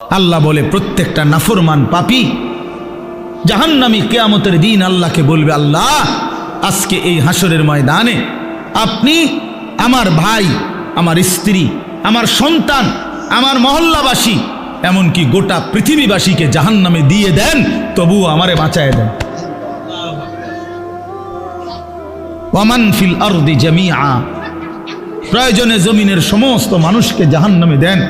আল্লাহ বলে, প্রত্যেকটা নাফরমান পাপি জাহান্নামী কেয়ামতের দিন আল্লাহকে বলবে, আল্লাহ, আজকে এই হাসরের ময়দানে আপনি আমার ভাই, আমার স্ত্রী, আমার সন্তান, আমার মহল্লাবাসী, এমনকি গোটা পৃথিবীবাসীকে জাহান্নামে দিয়ে দেন, তবুও আমারে বাঁচায় দেন। ওয়ামান ফিল আরদি জামিআ, প্রয়োজনে জমিনের সমস্ত মানুষকে জাহান্নামে দেন।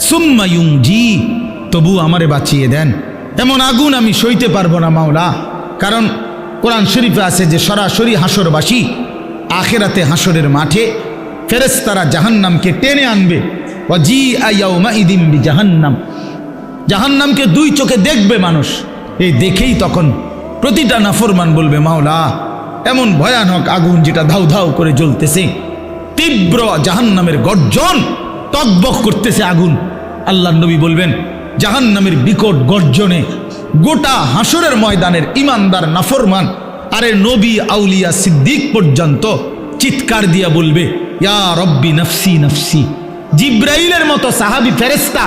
সুম্মায়ুং জি তবু আমারে বাঁচিয়ে দেন। এমন আগুন আমি সইতে পারব না, মাওলা। কারণ কোরআন শরীফে আছে যে, সরাসরি হাসরবাসী আখেরাতে হাসরের মাঠে ফেরেস্তারা জাহান্নামকে টেনে আনবে। ও জি আইয়াউমা ইদিম বি জাহান্নাম জাহান্নামকে দুই চোখে দেখবে মানুষ। এই দেখেই তখন প্রতিটা নাফরমান বলবে, মাওলা, এমন ভয়ানক আগুন যেটা ধাউ ধাউ করে জ্বলতেছে। তীব্র জাহান্নামের গর্জন টকবক করতেছে আগুন। আল্লাহ নবী বলবেন, জাহান্নামের বিকট গর্জনে গোটা হাসরের ময়দানের ইমানদার, নাফরমান, আরে নবী, আউলিয়া, সিদ্দিক পর্যন্ত চিৎকার দিয়া বলবে, ইয়া রব্বি নফসি নফসি। জিব্রাইলের মতো সাহাবি ফেরেস্তা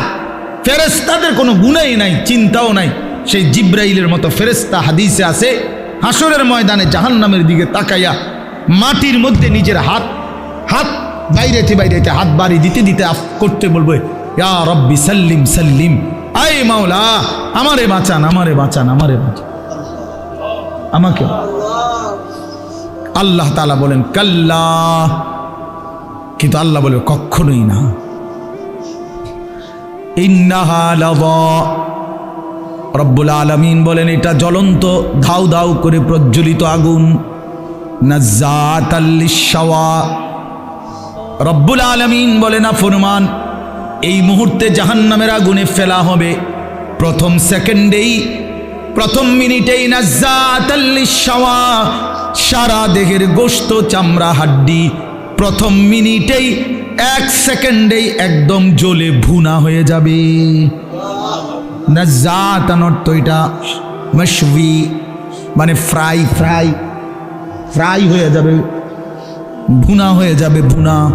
ফেরেস্তাদের কোনো গুণাই নাই, চিন্তাও নাই। সেই জিব্রাইলের মতো ফেরেস্তা হাদিসে আছে হাসরের ময়দানে জাহান্নামের দিকে তাকাইয়া মাটির মধ্যে নিজের হাত হাত বাইরেতে বাইরেতে হাত বাড়ি দিতে দিতে করতে বলবে, ইয়া রব্বি সাল্লিম সাল্লিম আয় মাওলা, আমারে বাঁচান আমারে বাঁচান আমারে বাঁচান। আমাকে। আল্লাহ তালা বলেন, কাল্লা। কিন্তু আল্লাহ বলে, কখনোই না। রব্বুল আলমিন বলেন, এটা জ্বলন্ত, ধাউ ধাউ করে প্রজ্বলিত আগুন। নাজ্জাতাল্লিশাওয়া রব্বুল আলমিন বলে না, ফরমান, এই মুহূর্তে জাহান্নামের আগুনে ফেলা হবে। প্রথম সেকেন্ডেই, প্রথম মিনিটেই নাজ্জাতাল্লিশাওয়া সারা দেহের গোস্ত চামড়া, হাড্ডি। প্রথম মিনিটেই, এক সেকেন্ডেই একদম জ্বলে ভুনা হয়ে যাবে। নাজাতান অর্থ এটা মশবি মানে ফ্রাই ফ্রাই ফ্রাই হয়ে যাবে। ভুনা হয়ে যাবে ভুনা।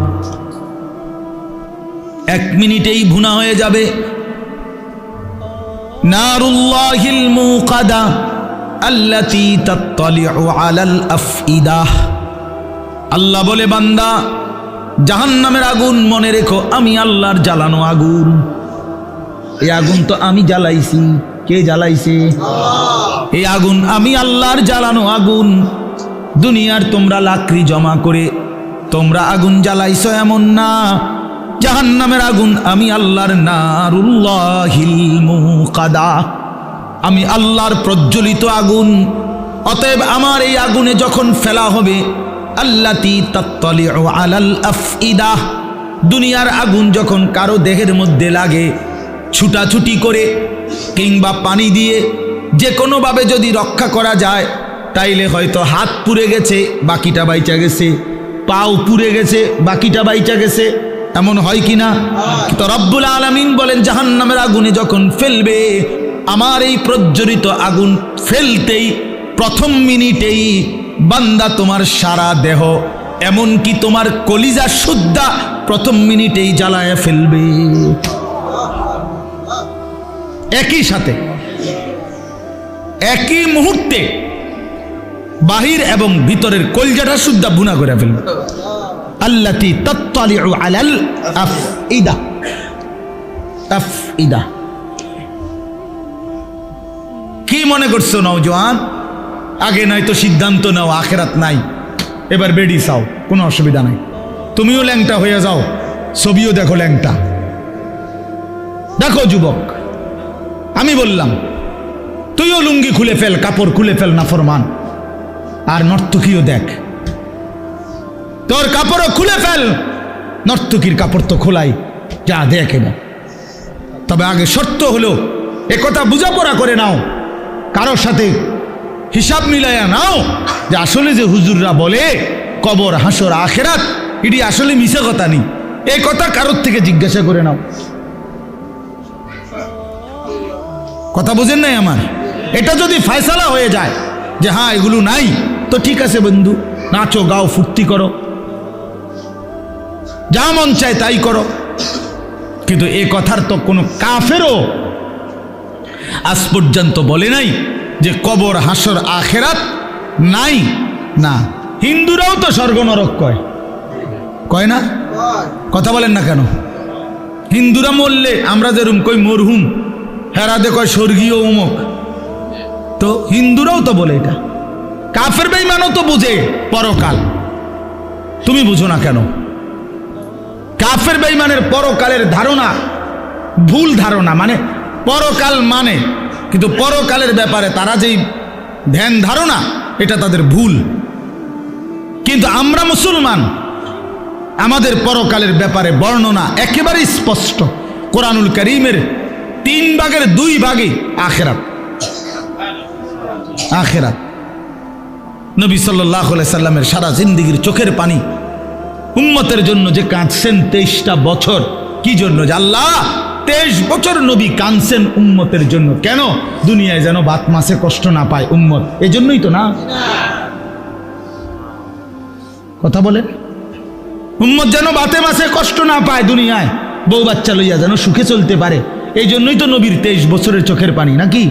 এক মিনিটেই ভুনা হয়ে যাবে। নারুল্লাহিল মুকাদা আল্লাতি তাত্তালিউ আলাল আফইদাহ আল্লাহ বলে, বান্দা, জাহান্নামের আগুন মনে রেখো, আমি আল্লাহর জ্বালানো আগুন। এই আগুন তো আমি জ্বালাইছি। কে জ্বালাইছে? এই আগুন আমি আল্লাহর জ্বালানো আগুন। দুনিয়ার তোমরা লাকড়ি জমা করে তোমরা আগুন জ্বালাইছো এমন না। জাহান্নামের আগুন আমি আল্লাহর মুকাদা। আমি আল্লাহর প্রজ্বলিত আগুন। অতএব আমার এই আগুনে যখন ফেলা হবে, আল্লাতি তাত্তালিউ আলাল আফইদাহ দুনিয়ার আগুন যখন কারও দেহের মধ্যে লাগে, ছুটাছুটি করে কিংবা পানি দিয়ে যে কোনোভাবে যদি রক্ষা করা যায়, তাইলে হয়তো হাত পুড়ে গেছে, বাকিটা বাইচা গেছে। পাও পুড়ে গেছে, বাকিটা বাইচা গেছে। এমন হয় কি না তো রব্বুল আলমিন বলেন, জাহান্নামের আগুনে যখন ফেলবে, আমার এই প্রজ্বলিত আগুন ফেলতেই, প্রথম মিনিটেই বান্দা তোমার সারা দেহ, এমনকি তোমার কলিজা শুদ্ধা প্রথম মিনিটেই জ্বালায় ফেলবে। একই সাথে, একই মুহূর্তে বাহির এবং ভিতরের কলজাটা শুদ্ধা বুনা করে ফেলবে। আল্লাতি তত্তালিউ আলাল আফইদা আফইদা কি মনে করছ নওজোয়ান? আগে নয়তো সিদ্ধান্ত নাও, আখেরাত নাই। এবার বেডি চাও, কোনো অসুবিধা নাই। তুমিও ল্যাংটা হয়ে যাও, ছবিও দেখো ল্যাংটা। দেখো যুবক, আমি বললাম, তুইও লুঙ্গি খুলে ফেল, কাপড় খুলে ফেল না ফরমান। আর নর্তকীও দেখ। তোর কাপড়ও খুলে ফেল। নর্তকীর কাপড় তো খোলাই। যা দেখ এবার। তবে আগে শর্ত হলো একথা বুঝাপড়া করে নাও। কারোর সাথে হিসাব মিলাইয়া নাও যে আসলে যে হুজুররা বলে, কবর, হাসর, আখেরাত এটি আসলে মিশে কথা নেই। এই কথা কারোর থেকে জিজ্ঞাসা করে নাও। কথা বোঝেন নাই আমার? এটা যদি ফয়সালা হয়ে যায় যে হ্যাঁ এগুলো নাই তো ঠিক আছে বন্ধু, নাচো, গাও, ফুর্তি করো। যা মন চায় তাই করো। কিন্তু এ কথার তো কোনো কাফেরও আজ পর্যন্ত বলে নাই যে কবর, হাসর, আখেরাত নাই। না, হিন্দুরাও তো স্বর্গ নরক কয়। কয় না? কথা বলেন না কেন? হিন্দুরা মরলে আমরা যেরুম কই মরহুম, হেরাদে কয় স্বর্গীয় উমক। তো হিন্দুরাও তো বলে এটা। কাফের বেইমানও তো বুঝে পরকাল। তুমি বুঝো না কেন? কাফের বেইমানের পরকালের ধারণা ভুল ধারণা মানে পরকাল মানে। কিন্তু পরকালের ব্যাপারে তারা যেই ধ্যান ধারণা, এটা তাদের ভুল। কিন্তু আমরা মুসলমান, আমাদের পরকালের ব্যাপারে বর্ণনা একেবারে স্পষ্ট। কোরআনুল করিমের তিন ভাগের দুই ভাগে আখেরাত। আখেরাত। নবী সাল্লাহ সাল্লামের সারা জিন্দিগির চোখের পানি উম্মতের জন্য যে কাঁদছেন তেইশটা বছর কি জন্য যে আল্লাহ তেইশ বছর নবী কাঁদছেন উম্মতের জন্য? কেন? দুনিয়ায় যেন বাত মাসে কষ্ট না পায় উম্মত। এজন্যই তো না। কথা বলেন। উম্মত যেন বাতে মাসে কষ্ট না পায় দুনিয়ায় বউ বাচ্চা লইয়া যেন সুখে চলতে পারে। এই জন্যই তো নবীর তেইশ বছরের চোখের পানি নাকি?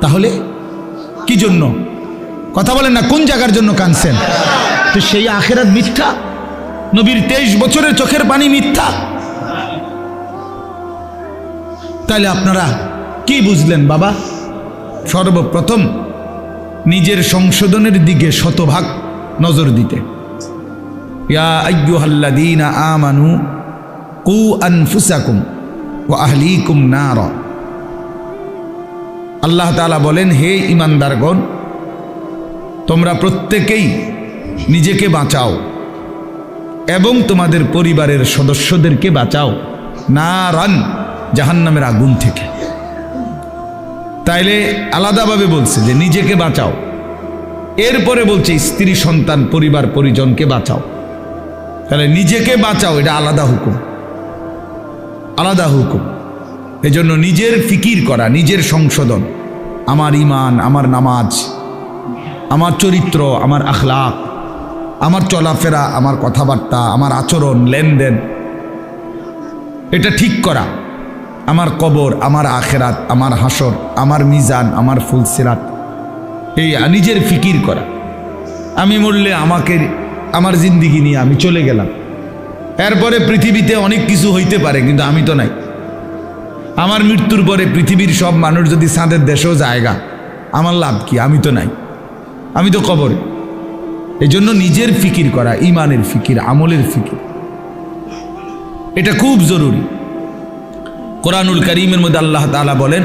তাহলে কি জন্য? কথা বলেন না, কোন জায়গার জন্য কানছেন তো সেই আখেরাত মিথ্যা? নবীর তেইশ বছরের চোখের পানি মিথ্যা? তাহলে আপনারা কি বুঝলেন বাবা? সর্বপ্রথম নিজের সংশোধনের দিকে শতভাগ নজর দিতে। ইয়া আমানু কু আনফুসাকুম ওয়া আহলিকুম নার। আল্লাহ তাআলা বলেন, হে ইমানদারগণ তোমরা প্রত্যেকেই নিজেকে বাঁচাও এবং তোমাদের পরিবারের সদস্যদেরকে বাঁচাও। না রান, জাহান্নামের আগুন থেকে। তাইলে আলাদাভাবে বলছে যে নিজেকে বাঁচাও। এরপরে বলছে স্ত্রী, সন্তান, পরিবার, পরিজনকে বাঁচাও। তাহলে নিজেকে বাঁচাও, এটা আলাদা হুকুম। আলাদা হুকুম। এজন্য নিজের ফিকির করা, নিজের সংশোধন। আমার ইমান আমার নামাজ আমার চরিত্র, আমার আখলাক, আমার চলাফেরা, আমার কথাবার্তা, আমার আচরণ, লেনদেন, এটা ঠিক করা। আমার কবর, আমার আখেরাত, আমার হাসর, আমার মিজান, আমার ফুলসিরাত, এই নিজের ফিকির করা। আমি মরলে আমাকে, আমার জিন্দিগি নিয়ে আমি চলে গেলাম। এরপরে পৃথিবীতে অনেক কিছু হইতে পারে, কিন্তু আমি তো নাই। আমার মৃত্যুর পরে পৃথিবীর সব মানুষ যদি সাঁদের দেশেও জায়গা, আমার লাভ কি? আমি তো নাই। আমি তো কবরে। এই জন্য নিজের ফিকির করা, ইমানের ফিকির, আমলের ফিকির। এটা খুব জরুরি। কোরআনুল করিমের মধ্যে আল্লাহ তাআলা বলেন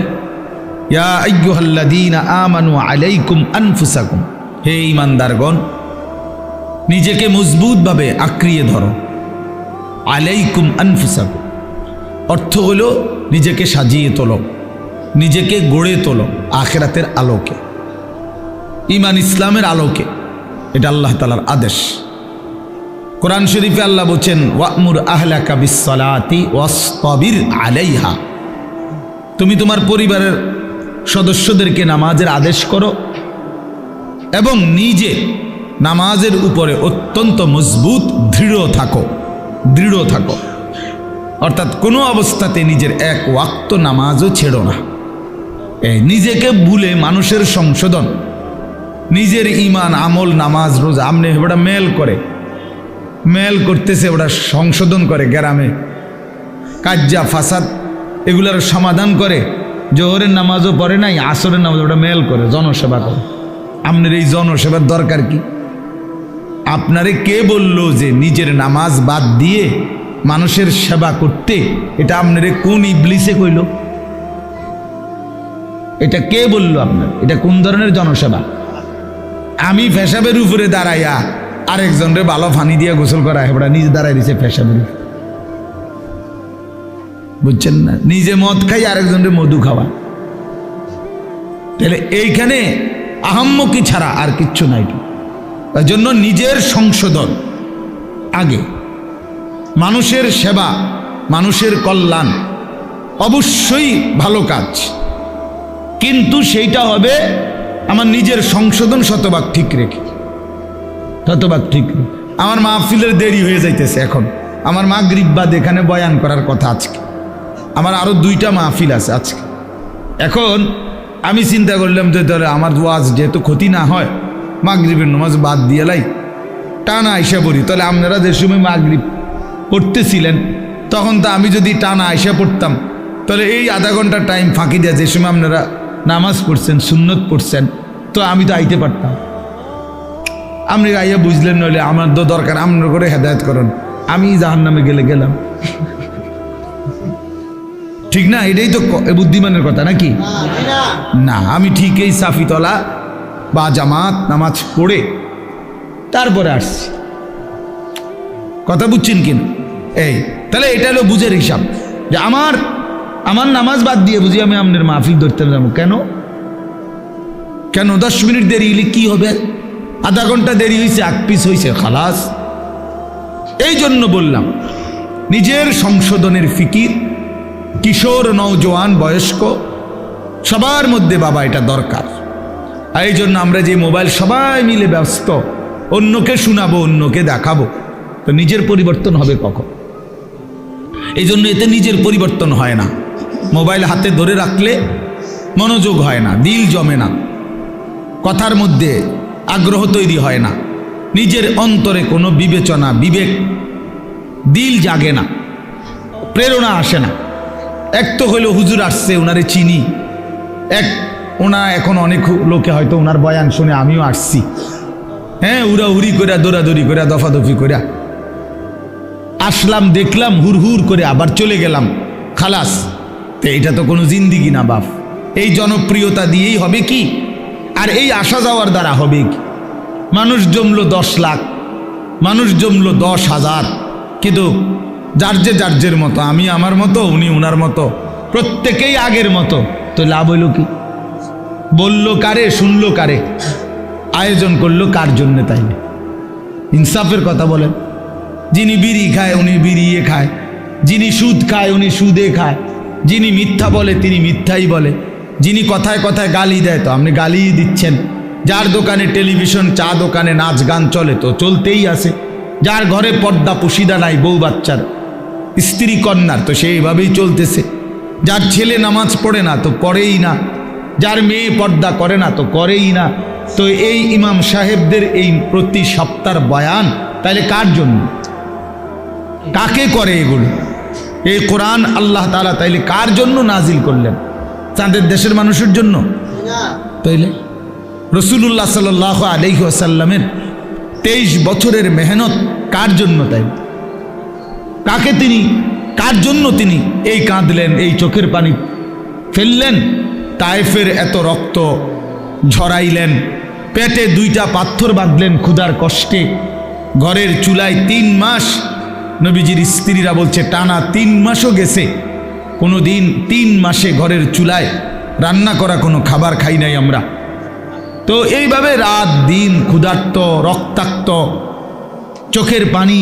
আমানু আলাইকুম আনফুসাকুম। হে ইমানদারগণ নিজেকে মজবুতভাবে আঁকড়িয়ে ধরো। আলাইকুম আনফুসাকুম। অর্থ হলো নিজেকে সাজিয়ে তোলো, নিজেকে গড়ে তোলো আখেরাতের আলোকে। ইমান ইসলামের আলোকে। এটা আল্লাহ তালার আদেশ। কোরআন শরীফে আল্লাহ বলছেন, ওয়ামুর আহলাকা বিসলাতি আলাইহা। তুমি তোমার পরিবারের সদস্যদেরকে নামাজের আদেশ করো এবং নিজে নামাজের উপরে অত্যন্ত মজবুত, দৃঢ় থাকো দৃঢ় থাকো। অর্থাৎ কোনো অবস্থাতে নিজের এক ওয়াক্ত নামাজও ছেড়ো না। নিজেকে ভুলে মানুষের সংশোধন নিজের ইমান আমল, নামাজ, রোজ, আমনে ওটা মেল করে। মেল করতেছে, ওটা সংশোধন করে গ্রামে। কাজ্জা, ফাসাদ এগুলোর সমাধান করে। জোহরের নামাজও পড়ে নাই, আসরের নামাজ ওটা মেল করে, জনসেবা করে। আপনার এই জনসেবার দরকার কি? আপনারে কে বলল যে নিজের নামাজ বাদ দিয়ে মানুষের সেবা করতে? এটা আপনারে কোন ইবলিসে কইল? এটা কে বলল আপনার? এটা কোন ধরনের জনসেবা? আমি ফেসাবের উপরে দাঁড়াইয়া আরেকজনরে ভালো ফানি দিয়ে গোসল করা হেবড়া নিজে দাঁড়াই দিছে ফেসাবের। বুঝছেন না? নিজে মদ খাই, আরেকজনরে মধু খাওয়া। তাহলে এইখানে আহাম্মকি ছাড়া আর কিচ্ছু নাই। তার জন্য নিজের সংশোধন আগে। মানুষের সেবা, মানুষের কল্যাণ অবশ্যই ভালো কাজ। কিন্তু সেইটা হবে আমার নিজের সংশোধন শতভাগ ঠিক রেখে। শতভাগ ঠিক। আমার মাহফিলের দেরি হয়ে যাইতেছে এখন। আমার মা গ্রিব্বাদ এখানে বয়ান করার কথা আজকে। আমার আরও দুইটা মাহফিল আছে আজকে। এখন আমি চিন্তা করলাম যে ধরে আমার ওয়াজ যেহেতু ক্ষতি না হয়, মাগরিবের নামাজ বাদ দিয়ে লাই, টানা আইসা পড়ি। তাহলে আপনারা যে সময় মাগরিব পড়তেছিলেন, তখন তো আমি যদি টানা আইসা পড়তাম, তাহলে এই আধা ঘণ্টা টাইম ফাঁকি দেওয়া যে সময় আপনারা নামাজ পড়ছেন, সুন্নত পড়ছেন, তো আমি তো আইতে পারতাম। আপনি আইয়া বুঝলেন নইলে আমার তো দরকার, আপনার করে হেদায়ত করেন। আমি জাহান নামে গেলে গেলাম। ঠিক না? এটাই তো বুদ্ধিমানের কথা নাকি? না, আমি ঠিক এই সাফিতলা বা জামাত নামাজ পড়ে তারপরে আসছি। কথা বুঝছেন কিনা? এই, তাহলে এটা হলো বুঝের হিসাব। যে আমার আমার নামাজ বাদ দিয়ে বুঝি আমি আপনার মাহফিল ধরতে যাব। কেন? কেন? দশ মিনিট দেরি হলে কি হবে? আধা ঘণ্টা দেরি হয়েছে এক পিস হয়েছে খালাস। এই জন্য বললাম, নিজের সংশোধনের ফিকির, কিশোর, নওজোয়ান, বয়স্ক, সবার মধ্যে বাবা এটা দরকার। আর এই জন্য আমরা যে মোবাইল সবাই মিলে ব্যস্ত, অন্যকে শোনাবো, অন্যকে দেখাবো, তো নিজের পরিবর্তন হবে কখন? এই জন্য এতে নিজের পরিবর্তন হয় না। মোবাইল হাতে ধরে রাখলে মনোযোগ হয় না, দিল জমে না। কথার মধ্যে আগ্রহ তৈরি হয় না। নিজের অন্তরে কোনো বিবেচনা, বিবেক, দিল জাগে না। প্রেরণা আসে না। এক তো হইল হুজুর আসছে ওনারে চিনি। এক ওনা এখন অনেক লোকে হয়তো ওনার বয়ান শুনে আমিও আসছি। হ্যাঁ উড়া উড়ি করে দৌড়াদৌড়ি করে দফাদফি করে আসলাম, দেখলাম হুর হুর করে আবার চলে গেলাম। খালাস। তো এইটা তো কোনো জিন্দিগি না বাপ। এই জনপ্রিয়তা দিয়েই হবে কি? আর এই আসা যাওয়ার দ্বারা হবে কি? মানুষ জমলো দশ লাখ, মানুষ জমলো দশ হাজার। কিন্তু যার যে যার যের মতো, আমি আমার মতো, উনি উনার মতো, প্রত্যেকেই আগের মতো, তো লাভ হইল কি? বলল কারে, শুনল কারে? আয়োজন করল কার জন্যে তাই না? ইনসাফের কথা বলেন। যিনি বিড়ি খায়, উনি বিড়িয়ে খায়। যিনি সুদ খায়, উনি সুদে খায়। যিনি মিথ্যা বলে, তিনি মিথ্যাই বলে। যিনি কথায় কথায় গালি দেয় তো, আপনি গালিই দিচ্ছেন। যার দোকানে টেলিভিশন, চা দোকানে নাচ গান চলে তো, চলতেই আছে। যার ঘরে পর্দা, পুশিদা নাই, বউ বাচ্চার। স্ত্রী কন্যার তো সেইভাবেই চলতেছে। যার ছেলে নামাজ পড়ে না তো পড়েই না। যার মেয়ে পর্দা করে না তো করেই না। তো এই ইমাম সাহেবদের এই প্রতি সপ্তাহ বয়ান তাহলে কার জন্য? কাকে করে এগুলো? এই কোরআন আল্লাহ তালা তাইলে কার জন্য নাজিল করলেন? তাদের দেশের মানুষের জন্য? তাইলে? রসুল্লাহ সাল আলহি আসাল্লামের তেইশ বছরের মেহনত কার জন্য তাই? কাকে তিনি, কার জন্য তিনি এই কাঁদলেন, এই চোখের পানি ফেললেন? তায়েফের এত রক্ত ঝরাইলেন, পেটে দুইটা পাথর বাঁধলেন ক্ষুধার কষ্টে, ঘরের চুলায় তিন মাস নবীজির স্ত্রীরা বলছে, টানা তিন মাসও গেছে। কোনো দিন তিন মাসে ঘরের চুলায় রান্না করা কোনো খাবার খাই নাই আমরা। তো এইভাবে রাত, দিন ক্ষুধার্ত, রক্তাক্ত, চোখের পানি,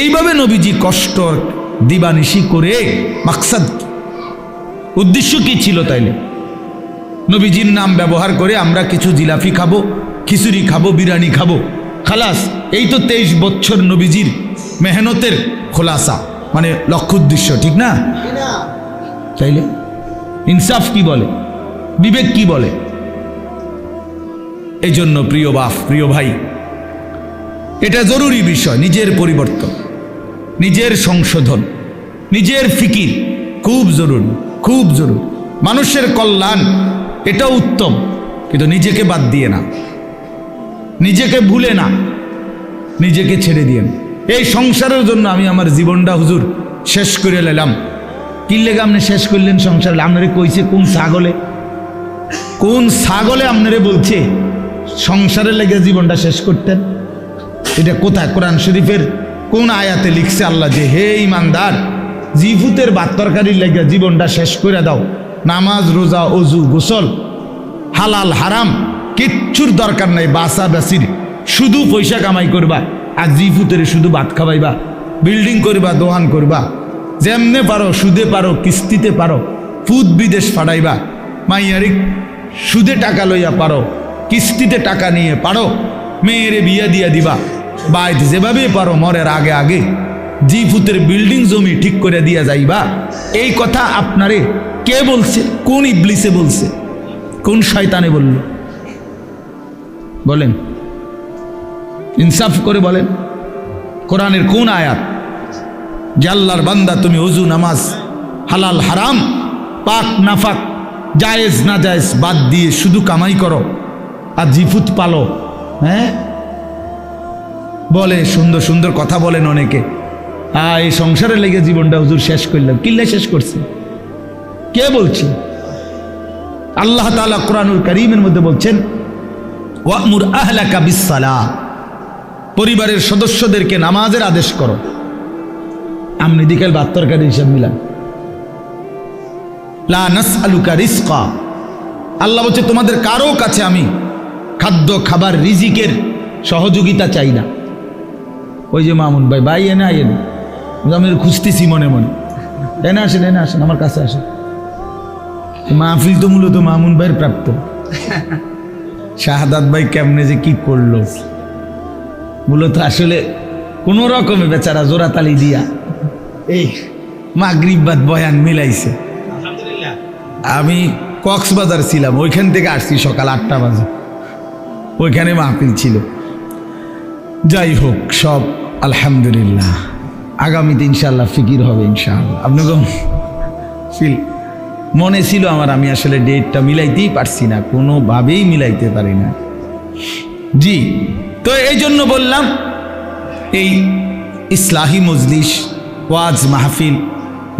এইভাবে নবীজি কষ্ট, দিবানিশি করে মাকসাদ, উদ্দেশ্য কি ছিল তাইলে? নবীজির নাম ব্যবহার করে আমরা কিছু জিলাফি খাব, খিচুড়ি খাব, বিরিয়ানি খাব, খালাস, এই তো তেইশ বছর নবীজির মেহনতের খোলাসা মানে লক্ষ্য উদ্দেশ্য, ঠিক না? তাইলে? ইনসাফ কি বলে? বিবেক কি বলে? এই জন্য প্রিয় বাপ, প্রিয় ভাই, এটা জরুরি বিষয়, নিজের পরিবর্তন, নিজের সংশোধন, নিজের ফিকির, খুব জরুরি খুব জরুরি। মানুষের কল্যাণ এটা উত্তম, কিন্তু নিজেকে বাদ দিয়ে না। নিজেকে ভুলে না, নিজেকে ছেড়ে দিয়ে না। এই সংসারের জন্য আমি আমার জীবনটা হুজুর শেষ করে নিলাম কি লেগে আপনি শেষ করলেন সংসার? আপনারে কইছে, কোন ছাগলে? কোন ছাগলে আপনারে বলছে, সংসারের লেগে জীবনটা শেষ করতেন? এটা কোথায়? কোরআন শরীফের কোন আয়াতে লিখছে আল্লাহ যে, হে ইমানদার জিফুতের বাত তরকারির লেগে জীবনটা শেষ করে দাও। নামাজ, রোজা, অজু, গোসল, হালাল, হারাম, কিচ্ছুর দরকার নাই। বাসা, বাসির, শুধু পয়সা কামাই করবা। আর জিফুতের শুধু ভাত খাবাইবা বিল্ডিং করবা দোকান করবা, যেমনে পারো সুদে পারো, কিস্তিতে পারো ফুদ বিদেশ ফাটাইবা মাইয়ারি সুদে টাকা লইয়া পারো, কিস্তিতে টাকা নিয়ে পারো, মেয়েরে বিয়া দিয়া দিবা। বাইত যেভাবে পারো মরের আগে আগে, জি ফুতের বিল্ডিং জমি ঠিক করে দিয়া যাইবা। এই কথা আপনারে কে বলছে? কোন ইবলিসে বলছে? কোন শয়তানে বলল? বলেন। ইনসাফ করে বলেন, কোরআনের কোন আয়াত? যে আল্লাহর বান্দা, তুমি অজু নামাজ, হালাল, হারাম, পাক, নাফাক, জায়েজ না জায়েজ বাদ দিয়ে শুধু কামাই করো আর জিফুত পালো হ্যাঁ? বলে, সুন্দর সুন্দর কথা বলেন অনেকে। আ এই সংসারে লেগে জীবনটা হুজুর শেষ করলাম। কিল্লে শেষ করছে? কে বলছে? আল্লাহ তাআলা কোরআনুল করিমের মধ্যে বলছেন, ওয়ামুর আহলাকা বিসালা পরিবারের সদস্যদেরকে নামাজের আদেশ করো। আমনি দিকেল ভাত তরকারি হিসাব মিলান রিজকা। আল্লাহ বলছে তোমাদের কারও কাছে আমি খাদ্য খাবার রিজিকের সহযোগিতা চাই না। ওই যে মামুন ভাই ভাই এনে আইন আমি খুঁজতেছি মনে মনে। এনে আসেন এনে আসেন আমার কাছে আসেন। মাহফিল তো মূলত মামুন ভাইয়ের প্রাপ্ত। শাহাদাত ভাই কেমনে যে কি করল। মূলত আসলে কোনো রকমে বেচারা জোড়াতালি দিয়া এই মাগরিবাদ বয়ান মিলাইছে। আমি কক্সবাজার ছিলাম ওইখান থেকে আসছি সকাল আটটা বাজে। ওইখানে মাহফিল ছিল। যাই হোক সব আলহামদুলিল্লাহ। আগামীতে ইনশাল্লাহ ফিকির হবে ইনশাআল্লাহ। আপনাকে ফিল মনে ছিল আমার আমি আসলে ডেটটা মিলাইতেই পারছি না কোনোভাবেই মিলাইতে পারি না। জি তো এই জন্য বললাম, এই ইসলাহি মজলিস, ওয়াজ মাহফিল,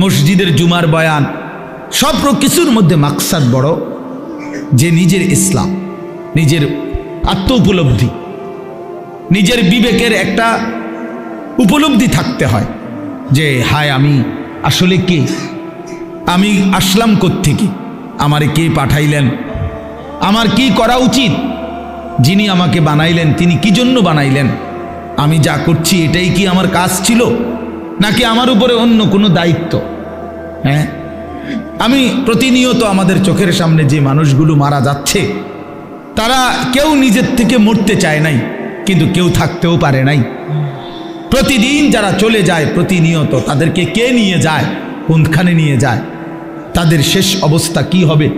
মসজিদের জুমার বয়ান, সব কিছুর মধ্যে মাকসাদ বড়, যে নিজের ইসলাম, নিজের আত্ম উপলব্ধি, নিজের বিবেকের একটা উপলব্ধি থাকতে হয়, যে হায় আমি আসলে কে? আমি আসলাম থেকে আমারে কে পাঠাইলেন? আমার কি করা উচিত? যিনি আমাকে বানাইলেন, তিনি কি জন্য বানাইলেন? আমি যা করছি, এটাই কি আমার কাজ ছিল? নাকি আমার উপরে অন্য কোনো দায়িত্ব? হ্যাঁ? আমি প্রতিনিয়ত আমাদের চোখের সামনে যে মানুষগুলো মারা যাচ্ছে, তারা কেউ নিজের থেকে মরতে চায় নাই, কিন্তু কেউ থাকতেও পারে নাই। প্রতিদিন যারা চলে যায়, প্রতিনিয়ত তাদেরকে কে নিয়ে যায়? কোনখানে নিয়ে যায়? তাদের শেষ অবস্থা কি হবে?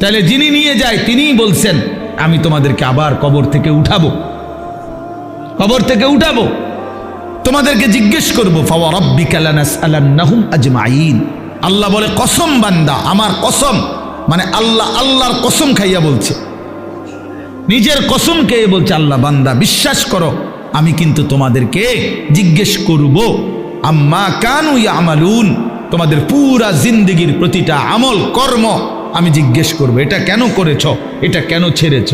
তাহলে যিনি নিয়ে যায়, তিনিই বলছেন আমি তোমাদেরকে আবার কবর থেকে উঠাবো। কবর থেকে উঠাবো। তোমাদেরকে জিজ্ঞেস করব আজমাইন। আল্লাহ বলে, কসম বান্দা, আমার কসম। মানে আল্লাহ, আল্লাহর কসম খাইয়া বলছে। নিজের কসম খেয়ে বলছে, আল্লাহ বান্দা, বিশ্বাস করো, আমি কিন্তু তোমাদেরকে জিজ্ঞেস করব, আম্মা কানু আমালুন তোমাদের পুরা জিন্দগির প্রতিটা আমল, কর্ম আমি জিজ্ঞেস করব এটা কেন করেছ? এটা কেন ছেড়েছ?